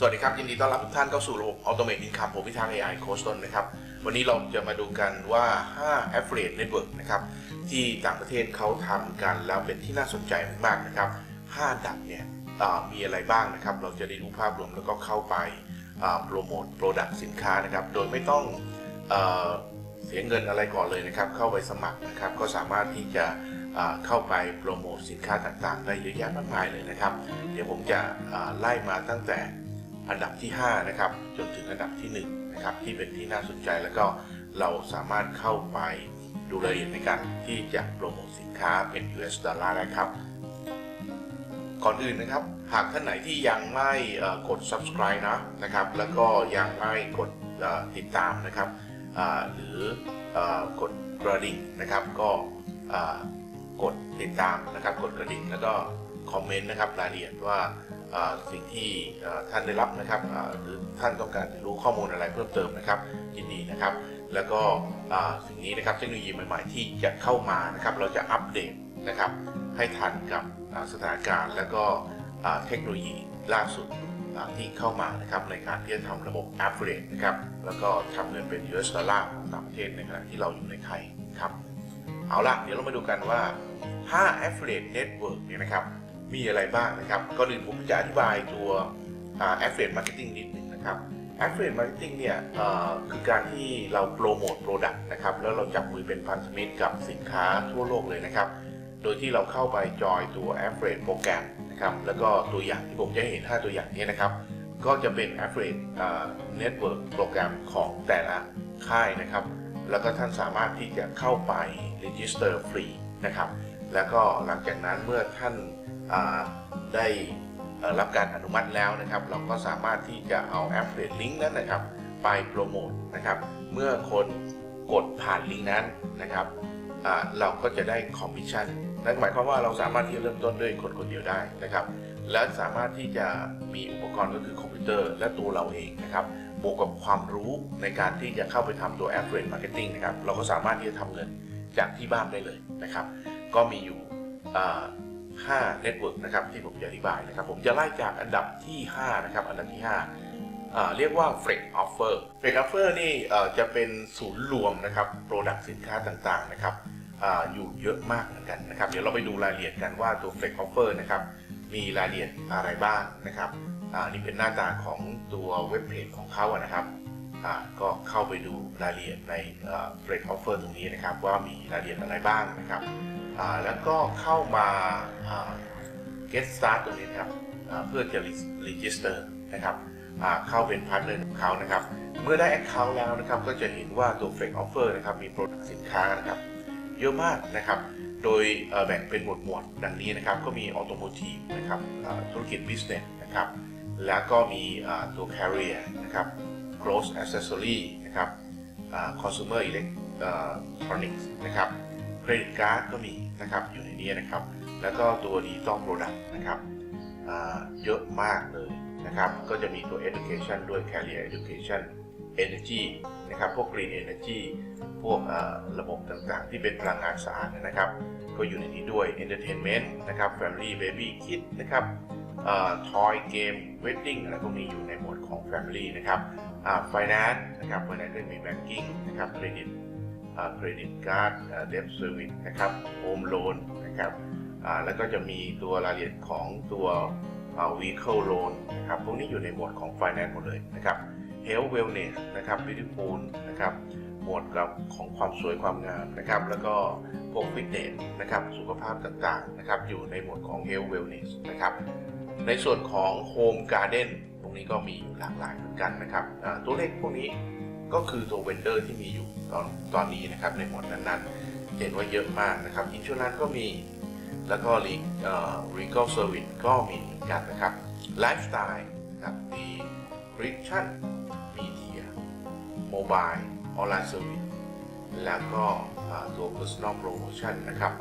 สวัสดีครับ ยินดีต้อนรับทุกท่านเข้าสู่ระบบ Automate Income ผมพิธาน AI โคชต้นนะครับ วันนี้เราจะมาดูกันว่า 5 Affiliate Network นะครับ ที่ต่างประเทศเขาทำกันแล้วเป็นที่น่าสนใจมากๆนะครับ 5 ดับเนี่ยมีอะไรบ้างนะครับ เราจะได้รู้ภาพรวมแล้วก็เข้าไปโปรโมทโปรดักต์สินค้านะครับ โดยไม่ต้องเอเสียเงินอะไรก่อนเลยนะครับ เข้าไปสมัครนะครับ ก็สามารถที่จะเข้าไปโปรโมทสินค้าต่างๆ ได้เยอะแยะมากมายเลยนะครับ เดี๋ยวผมจะไล่มาตั้งแต่ อันดับที่ 5 นะครับ จนถึงอันดับที่ 1 นะครับ ที่เป็นที่น่าสนใจแล้วก็เราสามารถเข้าไปดูรายละเอียดในการที่จะโปรโมทสินค้าเป็น US ดอลลาร์ได้ครับ ก่อนอื่นนะครับ หากท่านไหนที่ยังไม่กด subscribe นะนะครับ แล้วก็ยังไม่กดติดตามนะครับหรืออกดกระดิ่งนะครับ ก็กดติดตามนะครับ กดกระดิ่งแล้วก็คอมเมนต์นะครับรายละเอียดว่า สิ่งที่ท่านได้รับนะครับหรือท่านต้องการรู้ข้อมูลอะไรเพิ่มเติมนะครับยินดีนะครับ แล้วก็สิ่งนี้นะครับเทคโนโลยีใหม่ๆ ที่จะเข้ามานะครับ เราจะอัปเดตนะครับให้ทันกับสถานการณ์ แล้วก็เทคโนโลยีล่าสุดที่เข้ามานะครับในการที่จะทำระบบ Affiliate นะครับแล้วก็ทำเงินเป็น US ดอลลาร์ของต่างประเทศในขณะที่เราอยู่ในไทยครับเอาละเดี๋ยวเรามาดูกันว่า 5 Affiliate Network เนี่ยนะครับ มีอะไรบ้างนะครับก่อนอื่นผมจะอธิบายตัวอ่า Affiliate Marketing นิดหนึ่งนะครับ Affiliate Marketing เนี่ยคือการที่เราโปรโมทโปรดักต์นะครับแล้วเราจับมือเป็นพันธมิตรกับสินค้าทั่วโลกเลยนะครับ โดยที่เราเข้าไปจอยตัว Affiliate โปรแกรมนะครับแล้วก็ตัวอย่างที่ผมจะเห็น 5 ตัวอย่างนี้นะครับ ก็จะเป็น Affiliate อ่า Network โปรแกรมของแต่ละค่ายนะครับ แล้วก็ท่านสามารถที่จะเข้าไป Register ฟรีนะครับแล้วก็หลังจากนั้นเมื่อท่าน ได้รับการอนุมัติแล้วนะครับ เราก็สามารถที่จะเอา Affiliate Link นั้นนะครับ ไปโปรโมทนะครับ เมื่อคนกดผ่านลิงก์นั้นนะครับเราก็จะได้คอมมิชชั่นนั่นหมายความว่าเราสามารถที่จะเริ่มต้นด้วยคนคนเดียวได้นะครับ และสามารถที่จะมีอุปกรณ์ก็คือคอมพิวเตอร์และตัวเราเองนะครับ บวกกับความรู้ในการที่จะเข้าไปทำตัว Affiliate Marketing นะครับ เราก็สามารถที่จะทำเงินจากที่บ้านได้เลยนะครับ ก็มีอยู่ 5 Network นะครับที่ผมจะอธิบายนะครับ ผมจะไล่จากอันดับที่ 5 นะครับ อันดับที่5อ่าเรียกว่า Flex Offer Flex Offer นี่เอ่จะเป็นศูนย์รวมนะครับโปรดักต์สินค้าต่างๆนะครับออยู่เยอะมากเหมือนกันนะครับ เดี๋ยวเราไปดูรายละเอียดกันว่าตัว Flex Offer นะครับมีรายละเอียดอะไรบ้างนะครับอ่านี่เป็นหน้าตาของตัวเว็บเพจของเขานะครับก็เข้าไปดูรายละเอียดในเฟรดออฟเฟอร์ตรงนี้นะครับว่ามีรายละเอียดอะไรบ้างนะครับ แล้วก็เข้ามา get start ตรงนี้นะครับเพื่อจะ register นะครับเข้าเป็นพาร์ทเนอร์ของเขานะครับ เมื่อได้ account แล้วนะครับก็จะเห็นว่าตัว Flex Offer นะครับมี product สินค้านะครับเยอะมากนะครับ โดยแบ่งเป็นหมวดหมวดดังนี้นะครับ ก็มี Automotive นะครับธุรกิจ Business นะครับแล้วก็มีตัว Carrier นะครับ Close Accessory นะครับอ่า Consumer Electronics นะครับ Credit Card ก็มีนะครับอยู่ในนี้นะครับ แล้วก็ตัว Digital Product นะครับเยอะมากเลยนะครับ ก็จะมีตัว Education ด้วย Carrier Education Energy นะครับ พวก Green Energy พวกระบบต่างๆ ที่เป็นพลังงานสะอาดนะครับ ก็อยู่ในนี้ด้วย Entertainment นะครับ Family Baby Kid นะครับอ่อ Toy Game Wedding อะไรพวกนี้อยู่ในหมวดของ Family นะครับ Finance นะครับ Finance ก็มี Banking นะครับ Credit อ่า Credit Card อ่า Debt Service นะครับ Home Loan นะครับแล้วก็จะมีตัวรายละเอียดของตัวอ่า Vehicle Loan นะครับพวกนี้อยู่ในหมวดของ Finance หมดเลยนะครับ Health Wellness นะครับ Beautiful นะครับหมวดกับของความสวยความงามนะครับ แล้วก็พวกฟิตเนสนะครับสุขภาพต่างๆนะครับอยู่ในหมวดของ Health Wellness นะครับในส่วนของ Home Garden ตรงนี้ก็มีอยู่หลากหลายเหมือนกันนะครับตัวเลขพวกนี้ ก็คือตัวเวนเดอร์ที่มีอยู่ตอนตอนนี้นะครับในหมวดนั้นๆ เห็นว่าเยอะมากนะครับอินชูรันก็มี แล้วก็รีเอ่อ Regal Service ก็มีเหมือนกันนะครับ Lifestyle นะครับมี Friction Media Mobile Online Service แล้วก็ตัว Personal Promotion นะครับ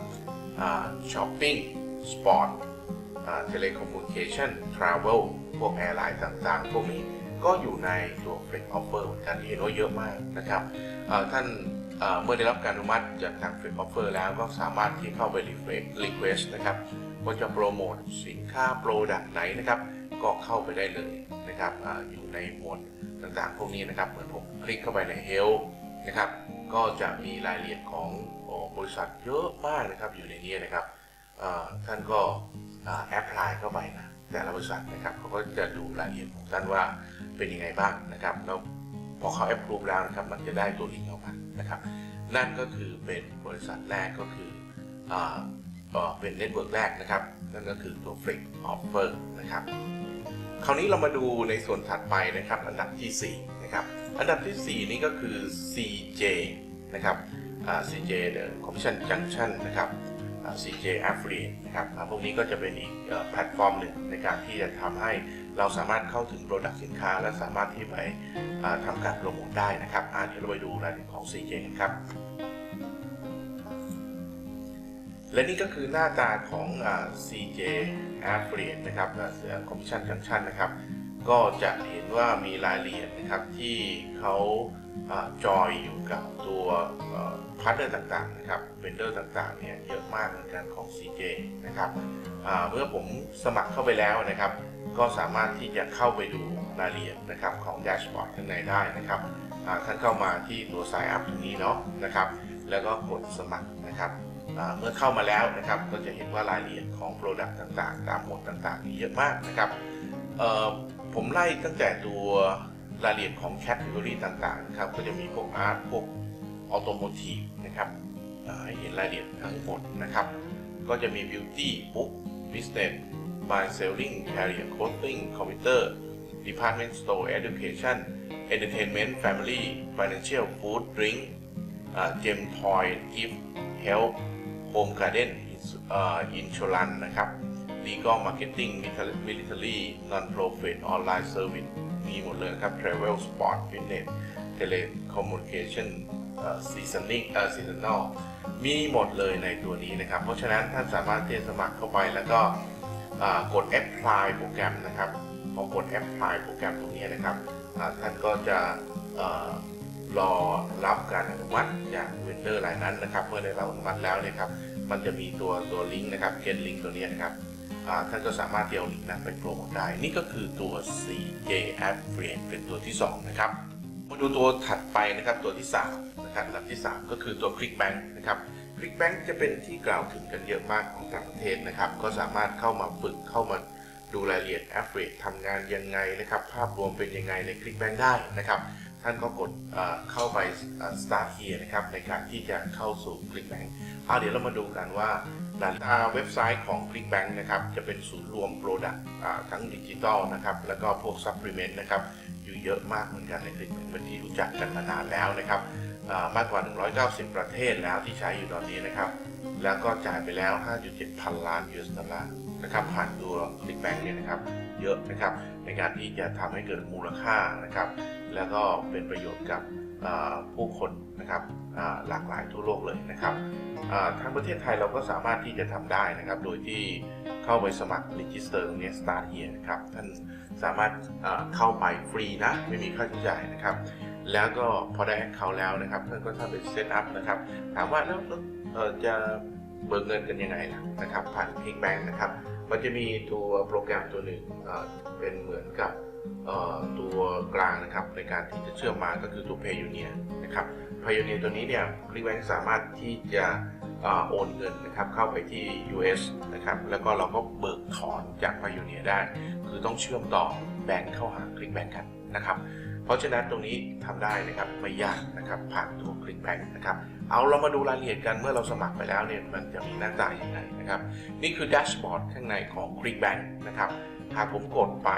ช้อปปิ้งสปอร์ตเทเลคอมมูนิเคชันทราเวลพวกแอร์ไลน์ต่างๆ พวกนี้ ก็อยู่ในตัว Flex Offer เหมือนกันที่เห็นว่าเยอะมากนะครับท่านเมื่อได้รับการอนุมัติจากทาง Flex Offer แล้วก็สามารถที่เข้าไป Request Request นะครับว่าจะโปรโมทสินค้าโปรดักต์ไหนนะครับ ก็เข้าไปได้เลยนะครับออยู่ในหมวดต่างๆ พวกนี้นะครับเหมือนผมคลิกเข้าไปใน Health นะครับก็จะมีรายละเอียดของบริษัทเยอะมากนะครับอยู่ในนี้นะครับท่านก็แอปพลายเข้าไปนะ แต่ละบริษัทนะครับเขาก็จะดูรายละเอียดของท่านว่าเป็นยังไงบ้างนะครับแล้วพอเขาแอปพรูฟแล้วนะครับมันจะได้ตัวลิงก์ออกมานะครับ นั่นก็คือเป็นบริษัทแรกก็คืออเป็นเน็ตเวิร์กแรกนะครับ นั่นก็คือตัว Flex Offer นะครับ คราวนี้เรามาดูในส่วนถัดไปนะครับ อันดับที่ 4 นะครับ อันดับที่ 4 นี้ก็คือ CJ นะครับ CJ The Commission Junction นะครับ CJ Affiliate นะครับพวกนี้ก็จะเป็นอีกแพลตฟอร์มหนึ่งในการที่จะทำให้เราสามารถเข้าถึงโปรดักต์สินค้า และสามารถที่ไปทำการโปรโมทได้นะครับอ่าเดี๋ยวเราไปดูรายละเอียดของ CJ ครับและนี่ก็คือหน้าตาของ CJ Affiliate นะครับอ่า Commission Junction นะครับ ก็จะเห็นว่ามีรายละเอียดนะครับที่เขา จอยอยู่กับตัวพาร์ทเนอร์ต่างๆนะครับเวนเดอร์ต่างๆเนี่ยเยอะมากเหมือนกันของ CJ นะครับเมื่อผมสมัครเข้าไปแล้วนะครับ ก็สามารถที่จะเข้าไปดูรายละเอียดนะครับของแดชบอร์ดข้างในได้นะครับท่านเข้ามาที่ตัว Sign Up ตรงนี้เนาะนะครับ แล้วก็กดสมัครนะครับเมื่อเข้ามาแล้วนะครับก็จะเห็นว่ารายละเอียดของ Product ต่างๆ ตามหมวดต่างๆ นี่เยอะมากนะครับผมไล่ตั้งแต่ตัว รายละเอียดของแคตต e อรี่ต่างๆนะครับก็จะมีพวกอาร์ตพวกออโตโมทีฟนะครับอ่าให้เห็นรายละเอียดทั้งหมดนะครับ ก็จะมี Beauty Book Business by Selling Career Clothing Computer Department Store Education Entertainment Family Financial Food Drink อ่า Gem Toy Gift Health Home Garden อ่า Insurance นะครับ Legal Marketing Military Non-Profit Online Service มีหมดเลยครับ Travel Sport Fitness Telecommunication Seasoning เอ่อ Seasonal มีหมดเลยในตัวนี้นะครับ เพราะฉะนั้นท่านสามารถที่จะสมัครเข้าไปแล้วก็กด Apply โปรแกรมนะครับพอกด Apply โปรแกรมตรงนี้นะครับท่านก็จะเอ่อรอรับการอนุมัติจากเวนเดอร์รายนั้นนะครับ เมื่อได้รับอนุมัติแล้วเนี่ยครับ มันจะมีตัวตัวลิงก์นะครับ get link ตัวนี้นะครับ ท่านก็สามารถที่เอาลิงก์นั้นไปโปรโมทได้ นี่ก็คือตัว CJ Affiliate เป็นตัวที่ 2 นะครับ มาดูตัวถัดไปนะครับตัวที่3นะครับอันดับที่ 3 ก็คือตัว ClickBank นะครับ ClickBank จะเป็นที่กล่าวถึงกันเยอะมากของต่างประเทศนะครับ ก็สามารถเข้ามาฝึกเข้ามาดูรายละเอียด Affiliate ทำงานยังไงนะครับ ภาพรวมเป็นยังไงใน ClickBank ได้นะครับ ท่านก็กดเข้าไป start here นะครับในการที่จะเข้าสู่ ClickBank เอาเดี๋ยวเรามาดูกันว่า นหน้าเว็บไซต์ของ ClickBank นะครับจะเป็นศูนย์รวม Product อ่าทั้งดิจิตอลนะครับแล้วก็พวก Supplement นะครับอยู่เยอะมากเหมือนกันใน ClickBank เป็นที่รู้จักกันมานานแล้วนะครับมากกว่า 190 ประเทศแล้วที่ใช้อยู่ตอนนี้นะครับแล้วก็จ่ายไปแล้ว 5.7 พันล้าน US ดอลลาร์นะครับผ่านตัว ClickBank เนี่ยนะครับเยอะนะครับในการที่จะทำให้เกิดมูลค่านะครับแล้วก็เป็นประโยชน์กับผู้คนนะครับ หลากหลายทั่วโลกเลยนะครับอ่าทางประเทศไทยเราก็สามารถที่จะทำได้นะครับ โดยที่เข้าไปสมัคร Register ตรงนี้ Start Here นะครับ ท่านสามารถอ่าเข้าไปฟรีนะ ไม่มีค่าใช้จ่ายนะครับ แล้วก็พอได้เขาแล้วนะครับท่านก็ทำเป็นเซตอัพนะครับ ถามว่าแล้วแล้วเอ่อจะเบิกเงินกันยังไงล่ะนะครับ ผ่าน Clickbank นะครับ มันจะมีตัวโปรแกรมตัวหนึ่งเอ่อเป็นเหมือนกับเอ่อตัวกลางนะครับในการที่จะเชื่อมมาก็คือตัว Payoneer นะครับ Payoneer ตัวนี้เนี่ย ClickBank สามารถที่จะโอนเงินนะครับเข้าไปที่ US นะครับแล้วก็เราก็เบิกถอนจาก Payoneer ได้ คือต้องเชื่อมต่อแบงค์เข้าหา ClickBank กันนะครับเพราะฉะนั้นตรงนี้ทำได้นะครับไม่ยากนะครับผ่านตัว ClickBank นะครับเอาเรามาดูรายละเอียดกันเมื่อเราสมัครไปแล้วเนี่ยมันจะมีหน้าตาอย่างไรนะครับนี่คือแดชบอร์ดข้างในของ ClickBank นะครับหากผมกดไป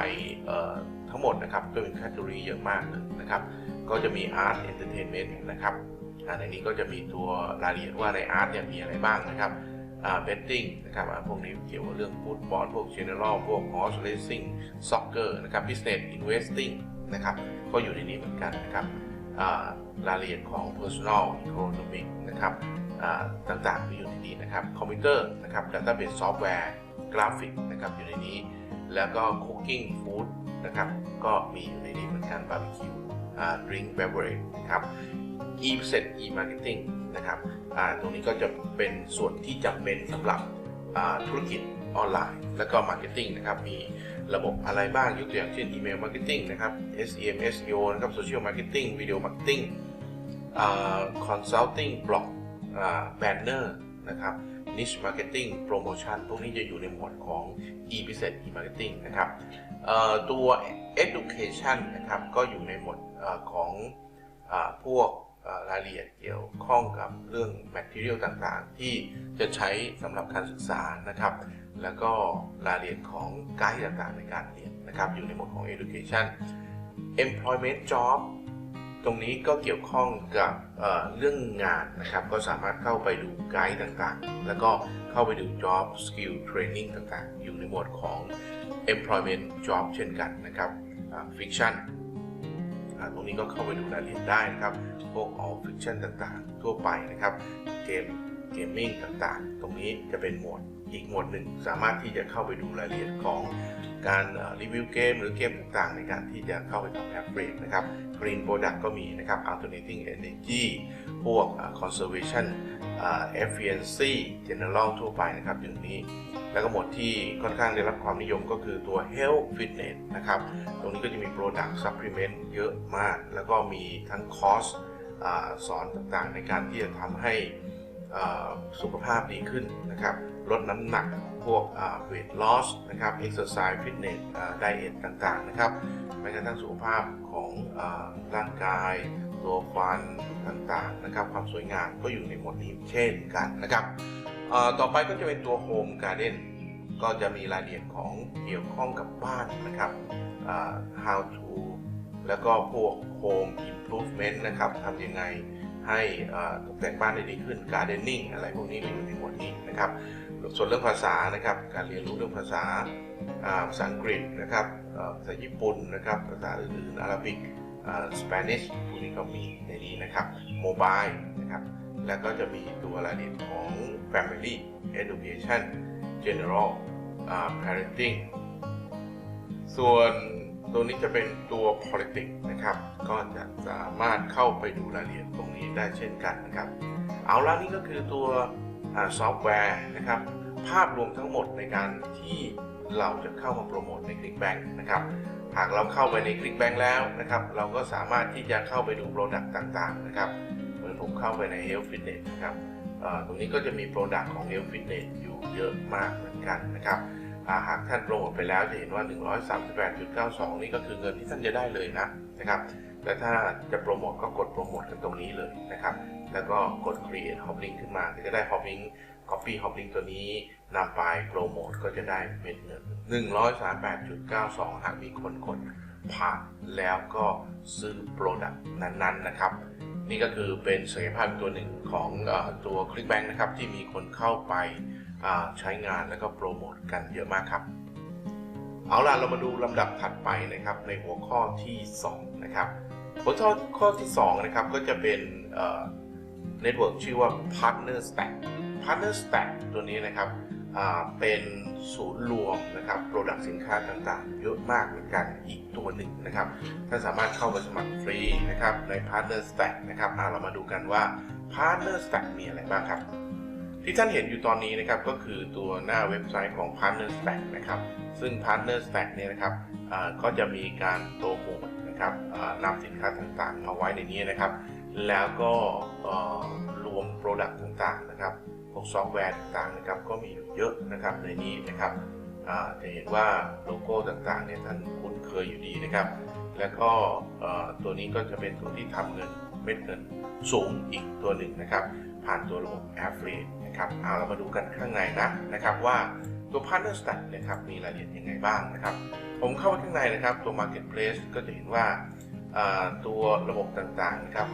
ทั้งหมดนะครับก็เป็นแคตตาล็อเยอะมากเลยนะครับ ก็จะมี Art Entertainment นะครับในนี้ก็จะมีตัวรายละเอียดว่าใน Art เนี่ยมีอะไรบ้างนะครับอ่า betting นะครับพวกนี้เกี่ยวกับเรื่องฟุตบอลพวก general พวก horse racing soccer นะครับ business investing นะครับก็อยู่ในนี้เหมือนกันนะครับรายละเอียดของ personal economic นะครับอ่าต่างๆก็อยู่ในนี้นะครับคอมพิวเตอร์นะครับ database software กราฟิกนะครับอยู่ในนี้ แล้วก็ cooking food นะครับก็มีอยู่ในนี้เหมือนกัน barbecue อ่า drink beverage นะครับ e-business e-marketing นะครับตรงนี้ก็จะเป็นส่วนที่จำเป็นสำหรับธุรกิจออนไลน์ แล้วก็มาร์เก็ตติ้งนะครับ มีระบบอะไรบ้างยกตัวอย่างเช่นอีเมลมาร์เก็ตติ้งนะครับ SEM SEO นะครับโซเชียลมาร์เก็ตติ้งวิดีโอมาร์เก็ตติ้งคอนซัลทิงบล็อกแบนะครับ niche marketing promotion พวกนี้จะอยู่ในหมวดของ e-business e-marketing นะครับตัว education นะครับ ก็อยู่ในหมวดของอพวกรายละเอียดเกี่ยวข้องกับเรื่อง material ต่างๆ ที่จะใช้สำหรับการศึกษานะครับ แล้วก็รายละเอียดของไกด์ต่างๆในการเรียนนะครับ อยู่ในหมวดของ education employment job ตรงนี้ก็เกี่ยวข้องกับเเรื่องงานนะครับ ก็สามารถเข้าไปดูไกด์ต่างๆ แล้วก็เข้าไปดู job skill training ต่างๆ อยู่ในหมวดของ employment job เช่นกันนะครับ fiction ตรงนี้ก็เข้าไปดูรายละเอียดได้นะครับ พวก all fiction ต่างๆ ทั่วไปนะครับ เกมเกมมิ่งต่างๆ ตรงนี้จะเป็นหมวดอีกหมวดหนึ่งสามารถที่จะเข้าไปดูรายละเอียดของ การรีวิวเกมหรือเกมต่างๆ ในการที่จะเข้าไปทำแอปเกรดนะครับ Green Product ก็มีนะครับ Alternating Energy พวก Conservation อ่า Efficiency General ทั่วไปนะครับอย่างนี้ แล้วก็หมวดที่ค่อนข้างได้รับความนิยมก็คือตัว Health Fitness นะครับ ตรงนี้ก็จะมี Product Supplement เยอะมาก แล้วก็มีทั้งคอร์สสอนต่างๆ ในการที่จะทำให้สุขภาพดีขึ้นนะครับ ลดน้ำหนัก พวกอ่า weight loss นะครับ exercise fitness อ่า diet ต่างๆ นะครับแม้กระทั่งสุขภาพของร่างกาย ตัวฟันต่างๆ นะครับ ความสวยงามก็อยู่ในหมวดนี้เช่นกันนะครับ ต่อไปก็จะเป็นตัว home garden ก็จะมีรายละเอียดของเกี่ยวข้องกับบ้านนะครับอ่า how to แล้วก็พวก home improvement นะครับทำยังไงให้ตกแต่งบ้านได้ดีขึ้น gardening อะไรพวกนี้ก็อยู่ในหมวดนี้นะครับ ส่วนเรื่องภาษานะครับ การเรียนรู้เรื่องภาษาภาษาอังกฤษนะครับภาษาญี่ปุ่นนะครับภาษาอื่นๆอาหรับิกสเปนิชพวกนี้ก็มีในนี้นะครับโมบายนะครับแล้วก็จะมีตัวรายละเอียดของ Family Education General อ่า Parenting ส่วนตัวนี้จะเป็นตัว politics นะครับ ก็จะสามารถเข้าไปดูรายละเอียดตรงนี้ได้เช่นกันนะครับ เอาละนี่ก็คือตัว ซอฟต์แวร์นะครับ ภาพรวมทั้งหมดในการที่เราจะเข้ามาโปรโมทใน ClickBank นะครับ หากเราเข้าไปใน ClickBank แล้วนะครับ เราก็สามารถที่จะเข้าไปดูโปรดักต์ต่างๆนะครับเหมือนผมเข้าไปใน Health Fitness นะครับตรงนี้ก็จะมีโปรดักต์ของ Health Fitness อยู่เยอะมากเหมือนกันนะครับหากท่านโปรโมทไปแล้วจะเห็นว่า 138.92 นี่ก็คือเงินที่ท่านจะได้เลยนะนะครับ แต่ถ้าจะโปรโมทก็กดโปรโมทกันตรงนี้เลยนะครับ แล้วก็กด create hop link ขึ้นมา ก็จะได้ hop link copy hop link ตัวนี้นำไปโปรโมทก็จะได้เป็นเงิน138.92 หากมีคนกดผ่านแล้วก็ซื้อ product นั้นๆนะครับ นี่ก็คือเป็นศักยภาพตัวหนึ่งของอตัว ClickBank นะครับที่มีคนเข้าไปใช้งานแล้วก็โปรโมทกันเยอะมากครับ เอาล่ะเรามาดูลำดับถัดไปนะครับในหัวข้อที่ 2 นะครับ หัวข้อข้อที่2นะครับก็จะเป็น เน็ตเวิร์กชื่อว่า Partner Stack Partner Stack ตัวนี้นะครับเป็นศูนย์รวมนะครับโปรดักต์สินค้าต่างๆ เยอะมากเหมือนกันอีกตัวหนึ่งนะครับท่านสามารถเข้าไปสมัครฟรีนะครับใน Partner Stack นะครับเรามาดูกันว่า Partner Stack มีอะไรบ้างครับ ที่ท่านเห็นอยู่ตอนนี้นะครับก็คือตัวหน้าเว็บไซต์ของ Partner Stack นะครับซึ่ง Partner Stack เนี่ยนะครับก็จะมีการโปรโมทนะครับนำสินค้าต่างๆ มาไว้ในนี้นะครับ แล้วก็รวม Product ต่างๆนะครับ พวกซอฟต์แวร์ต่างๆนะครับ ก็มีอยู่เยอะนะครับในนี้นะครับจะเห็นว่าโลโก้ต่างๆเนี่ยท่านคุ้นเคยอยู่ดีนะครับ แล้วก็ตัวนี้ก็จะเป็นตัวที่ทำเงินเม็ดเงินสูงอีกตัวหนึ่งนะครับ ผ่านตัวระบบ Affiliate นะครับเอาเรามาดูกันข้างในนะนะครับว่าตัว Partner Stack นะครับมีรายละเอียดยังไงบ้างนะครับ ผมเข้าไปข้างในนะครับตัว Marketplace ก็จะเห็นว่าตัวระบบต่างๆนะครับ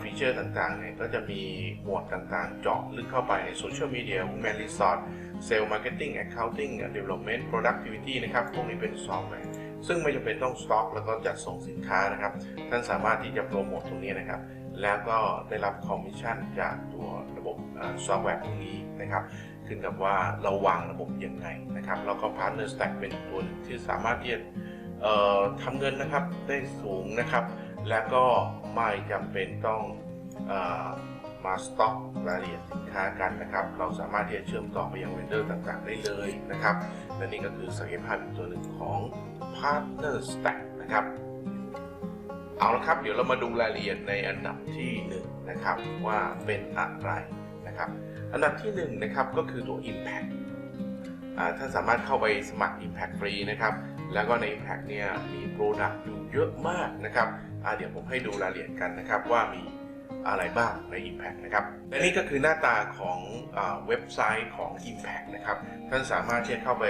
ฟีเจอร์ต่างๆเนี่ยก็จะมีหมวดต่างๆ เจาะลึกเข้าไปในโซเชียลมีเดีย Human Resource Sales Marketing Accounting Development Productivity นะครับพวกนี้เป็นซอฟต์แวร์ซึ่งไม่จำเป็นต้องสต็อกแล้วก็จัดส่งสินค้านะครับ ท่านสามารถที่จะโปรโมทตรงนี้นะครับ แล้วก็ได้รับคอมมิชชั่นจากตัวระบบซอฟต์แวร์พวกนี้นะครับขึ้นกับว่าเราวางระบบยังไงนะครับแล้วก็ Partner Stack เป็นตัวหนึ่งที่สามารถที่จะทำเงินนะครับได้สูงนะครับ และก็ ไม่จำเป็นต้องอมาสต็อกรายละเอียดสินค้ากันนะครับ เราสามารถที่จะเชื่อมต่อไปยังเวนเดอร์ต่างๆ ได้เลยนะครับ และนี่ก็คือศักยภาพอีกตัวหนึ่งของ Partner Stack นะครับ เอาละครับ เดี๋ยวเรามาดูรายละเอียดในอันดับที่1นะครับว่าเป็นอะไรนะครับ อันดับที่1นะครับก็คือตัว Impact อ่าท่านสามารถเข้าไปสมัคร Impact ฟรีนะครับ แล้วก็ใน Impact เนี่ยมีโปรดักต์อยู่เยอะมากนะครับ เดี๋ยวผมให้ดูรายละเอียดกันนะครับว่ามีอะไรบ้างใน Impact นะครับและนี่ก็คือหน้าตาของอเว็บไซต์ของ Impact นะครับ ท่านสามารถที่จะเข้าไป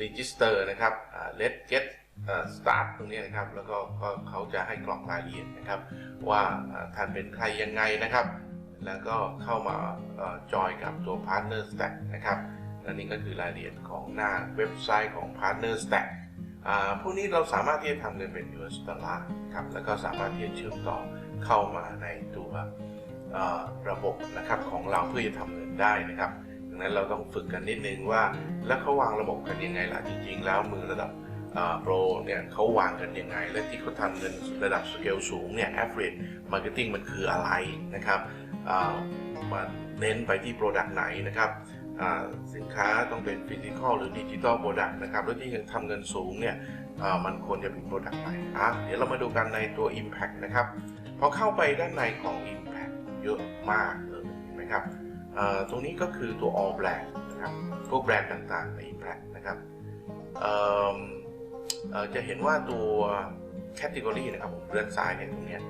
register นะครับ let get อ่า start ตรงนี้นะครับ แล้วก็ก็เขาจะให้กรอกรายละเอียดนะครับ ว่าท่านเป็นใครยังไงนะครับ แล้วก็เข้ามาจอยกับตัว Partner Stack นะครับและนี่ก็คือรายละเอียดของหน้าเว็บไซต์ของ Partner Stack พวกนี้เราสามารถที่จะทำเงินเป็น US ดอลลาร์ครับ แล้วก็สามารถที่จะเชื่อมต่อเข้ามาในตัวระบบนะครับของเราเพื่อจะทำเงินได้นะครับ ดังนั้นเราต้องฝึกกันนิดนึงว่า แล้วเขาวางระบบกันยังไงล่ะ จริง ๆ แล้วมือระดับโปรเนี่ยเขาวางกันยังไง และที่เขาทำเงินระดับสเกลสูงเนี่ย average marketing มันคืออะไรนะครับอ่ามาเน้นไปที่ Product ไหนนะครับ สินค้าต้องเป็น Physical หรือ Digital Product นะครับแล้วที่ยังทำเงินสูงเนี่ยมันควรจะเป็น Product ไหนอะเดี๋ยวเรามาดูกันในตัว Impact นะครับพอเข้าไปด้านในของ Impact เยอะมากเลยนไหมครับตรงนี้ก็คือตัว All Brand นะครับพวกแบรนด์ต่างๆใน Impact นะครับจะเห็นว่าตัว Category นะครับผมเลื่อนซ้ายเนี่ยตรงเนี้ย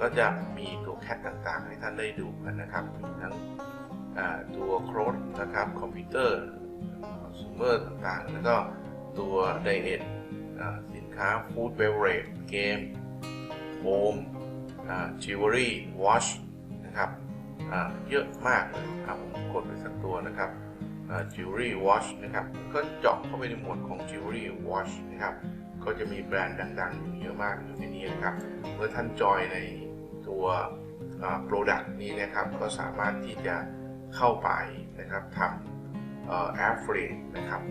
ก็จะมีตัวแคตต่างๆ ให้ท่านได้ดูกันนะครับมีทั้ง ตัวโครดนะครับคอมพิวเตอร์คอน sumer ต่างๆ แล้วก็ตัวไดเอทสินค้าฟู้ดเบเวอเรจเกมโฮมจิวเวลรี่วอชนะครับเยอะมากเลยครับผมกดไปสักตัวนะครับจิวเวลรี่วอชนะครับก็เจาะเข้าไปในหมวดของจิวเวลรี่วอชนะครับก็จะมีแบรนด์ดังๆอยู่เยอะมากอยู่ในนี้นะครับเมื่อท่านจอยในตัวโปรดักต์นี้นะครับก็สามารถที่จะ เข้าไปนะครับทำแอฟเฟรนะครับ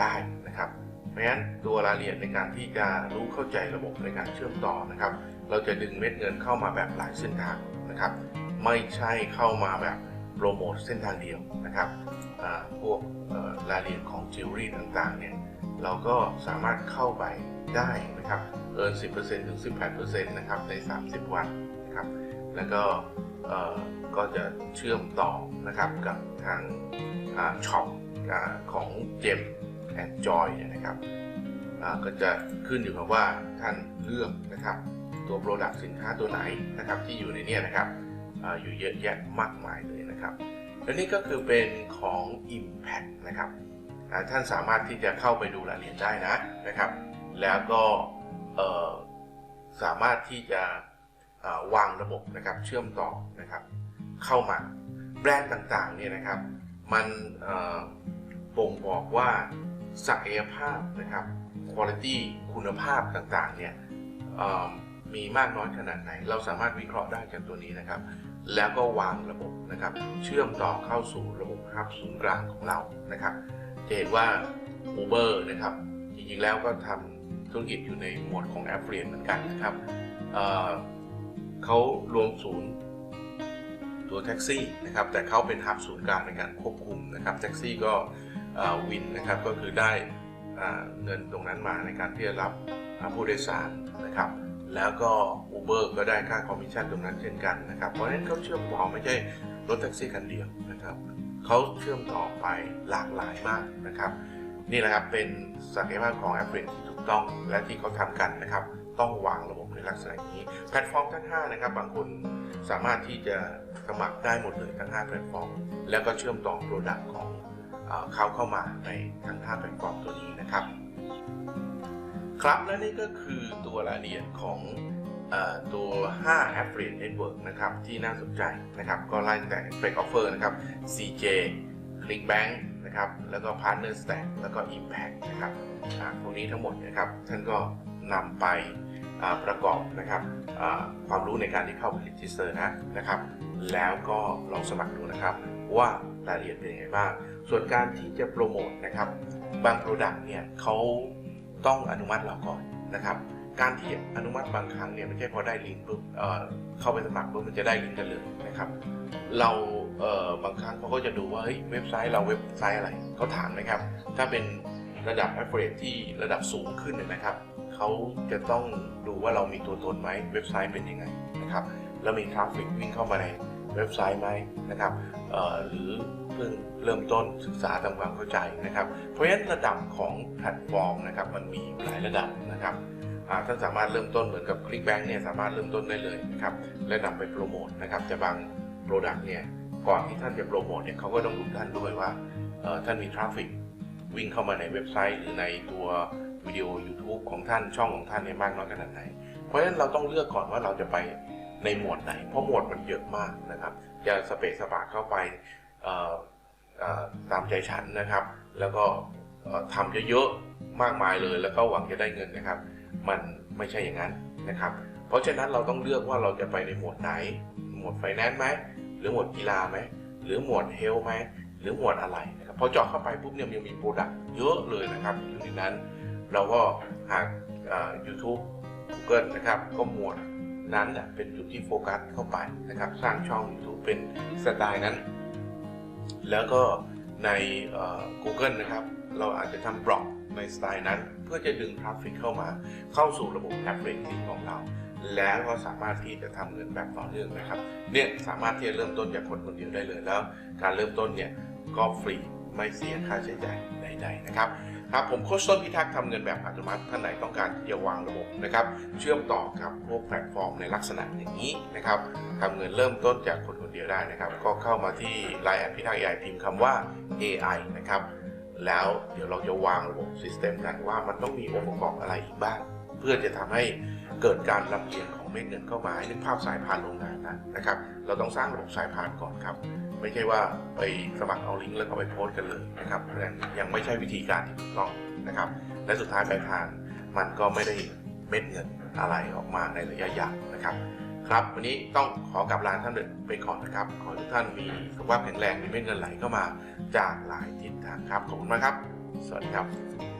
ได้นะครับ เพราะฉะนั้นตัวรายละเอียดในการที่จะรู้เข้าใจระบบในการเชื่อมต่อนะครับ เราจะดึงเม็ดเงินเข้ามาแบบหลายเส้นทางนะครับ ไม่ใช่เข้ามาแบบโปรโมทเส้นทางเดียวนะครับพวกรายละเอียดของจิวเวลรี่ต่างๆเนี่ยเราก็สามารถเข้าไปได้นะครับเอิน 10%ถึง 18%นะครับใน 30 วันนะครับ แล้วก็ ก็จะเชื่อมต่อนะครับกับทางช็อปของเจมแอนจอยเนี่ยนะครับอ่าก็จะขึ้นอยู่กับว่าท่านเลือกนะครับตัว Product สินค้าตัวไหนนะครับที่อยู่ในเนี้นะครับอาอยู่เยอะแยะมากมายเลยนะครับและนี่ก็คือเป็นของ Impact นะครับอ่าท่านสามารถที่จะเข้าไปดูรายละเอียดได้นะนะครับ แล้วก็เอ่อสามารถที่จะอ่าวางระบบนะครับเชื่อมต่อนะครับ เข้ามาแบรนด์ต่างๆเนี่ยนะครับ มันเอ่อบ่งบอกว่าศักยภาพนะครับคุณภาพคุณภาพต่างๆเนี่ยมีมากน้อยขนาดไหน เราสามารถวิเคราะห์ได้จากตัวนี้นะครับ แล้วก็วางระบบนะครับ เชื่อมต่อเข้าสู่ระบบฮับศูนย์กลางของเรานะครับจะเห็นว่า Uber นะครับ จริงๆแล้วก็ทำธุรกิจอยู่ในหมวดของแอฟเรียนเหมือนกันนะครับเเขารวมศูนย์ ตัวแท็กซี่นะครับแต่เขาเป็นฮับศูนย์กลางในการควบคุมนะครับแท็กซี่ก็วินนะครับก็คือได้เงินตรงนั้นมาในการที่จะรับผู้โดยสารนะครับแล้วก็ Uber ก็ได้ค่าคอมมิชชั่นตรงนั้นเช่นกันนะครับ เพราะฉะนั้นเขาเชื่อมต่อไม่ใช่รถแท็กซี่คันเดียวนะครับเขาเชื่อมต่อไปหลากหลายมากนะครับ นี่แหละครับเป็นศักยภาพของแอปเปิลที่ถูกต้องและที่เขาทำกันนะครับ ต้องวางระบบในลักษณะนี้ แพลตฟอร์มทั้ง5นะครับ บางคนสามารถที่จะ สมัครได้หมดเลยทั้ง 5 แพลตฟอร์ม แล้วก็เชื่อมต่อโปรดักต์ของเขาเข้ามาในทั้ง 5 แพลตฟอร์มตัวนี้นะครับ ครับและนี่ก็คือตัวรายละเอียดของอตัว 5 Affiliate Network นะครับ ที่น่าสนใจนะครับ ก็ไล่แต่ Fake Offer นะครับ CJ ClickBank นะครับ แล้วก็ Partner Stack แล้วก็ Impact นะครับพวกนี้ทั้งหมดนะครับ ท่านก็นำไปประกอบนะครับความรู้ในการที่เข้าไป register นะนะครับ แล้วก็ลองสมัครดูนะครับ ว่ารายละเอียดเป็นยังไงบ้าง ส่วนการที่จะโปรโมทนะครับ บาง Product เนี่ยเขาต้องอนุมัติเราก่อนนะครับ การที่อนุมัติบางครั้งเนี่ยไม่ใช่พอได้ลิงก์ปุ๊บเเข้าไปสมัครปุ๊บมันจะได้ลิงก์กันเลยนะครับ เราเบางครั้งเขาก็จะดูว่าเฮ้ยเว็บไซต์เราเว็บไซต์อะไรเขาถามนะครับ ถ้าเป็นระดับ a f f i l i a t e ที่ระดับสูงขึ้นเนี่ยนะครับเขาจะต้องดูว่าเรามีตัวตนไหมเว็บไซต์เป็นยังไงนะครับแล้วมีทราฟฟิกวิ่งเข้ามาใน เว็บไซต์ไหมนะครับหรือเพิ่งเริ่มต้นศึกษาทำความเข้าใจนะครับ เพราะฉะนั้นระดับของแพลตฟอร์มนะครับมันมีหลายระดับนะครับท่านสามารถเริ่มต้นเหมือนกับ Clickbank เนี่ยสามารถเริ่มต้นได้เลยนะครับและนำไปโปรโมทนะครับจะบาง Product เนี่ยก่อนที่ท่านจะโปรโมทเนี่ยเขาก็ต้องดูท่านด้วยว่าท่านมีทราฟฟิกวิ่งเข้ามาในเว็บไซต์ หรือในตัววิดีโอ YouTube ของท่านช่องของท่านเนี่ยมากน้อยขนาดไหน เพราะฉะนั้นเราต้องเลือกก่อนว่าเราจะไป ในหมวดไหน เพราะหมวดมันเยอะมากนะครับ จะสเปซสปาเข้าไปตามใจฉันนะครับ แล้วก็ทำเยอะๆมากมายเลย แล้วก็หวังจะได้เงินนะครับ มันไม่ใช่อย่างนั้นนะครับ เพราะฉะนั้นเราต้องเลือกว่าเราจะไปในหมวดไหน หมวดไฟแนนซ์ไหมหรือหมวดกีฬาไหมหรือหมวดเฮลไหมหรือหมวดอะไรนะครับพอเจาะเข้าไปปุ๊บเนี่ยมันยังมีโปรดักต์เยอะเลยนะครับอยู่ในนั้นเราก็หากยูทูบ Google นะครับ ก็หมวด นั้นน่ะเป็นจุดที่โฟกัสเข้าไปนะครับ สร้างช่อง YouTube เป็นสไตล์นั้น แล้วก็ใน Google นะครับ เราอาจจะทำบล็อกในสไตล์นั้น เพื่อจะดึงทราฟฟิกเข้ามาเข้าสู่ระบบ a d เ r a t i n g ของเรา แล้วก็สามารถที่จะทำเงินแบบต่อเนื่องนะครับ เนี่ยสามารถที่จะเริ่มต้นจากคนคนเดียวได้เลยแล้ว การเริ่มต้นเนี่ยก็ฟรีไม่เสียค่าใช้จ่ายใดๆนะครับ ครับผมโค้ชต้นพิทักษ์ทำเงินแบบอัตโนมัติท่านไหนต้องการที่จะวางระบบนะครับ เชื่อมต่อกับพวกแพลตฟอร์มในลักษณะอย่างนี้นะครับทำเงินเริ่มต้นจากคนคนเดียวได้นะครับ ก็เข้ามาที่ Line แอดพิทักษ์ AI พิมพ์คำว่า AI นะครับ แล้วเดี๋ยวเราจะวางระบบซิสเต็มกันว่ามันต้องมีองค์ประกอบอะไรอีกบ้าง เพื่อจะทำให้เกิดการลำเลียงของเม็ดเงินเข้ามาให้นึกภาพสายพานโรงงานนะนะครับ เราต้องสร้างระบบสายพานก่อนครับ ไม่ใช่ว่าไปสมัครเอาลิงก์แล้วก็ไปโพสกันเลยนะครับนั่นยังไม่ใช่วิธีการที่ถูกต้องนะครับ และสุดท้ายปลายทางมันก็ไม่ได้เม็ดเงินอะไรออกมาในระยะยาวนะครับ ครับวันนี้ต้องขอกลับลาท่านไปก่อนนะครับ ขอให้ทุกท่านมีสุขภาพแข็งแรงมีเม็ดเงินไหลเข้ามาจากหลายทิศทางครับขอบคุณมากครับ สวัสดีครับ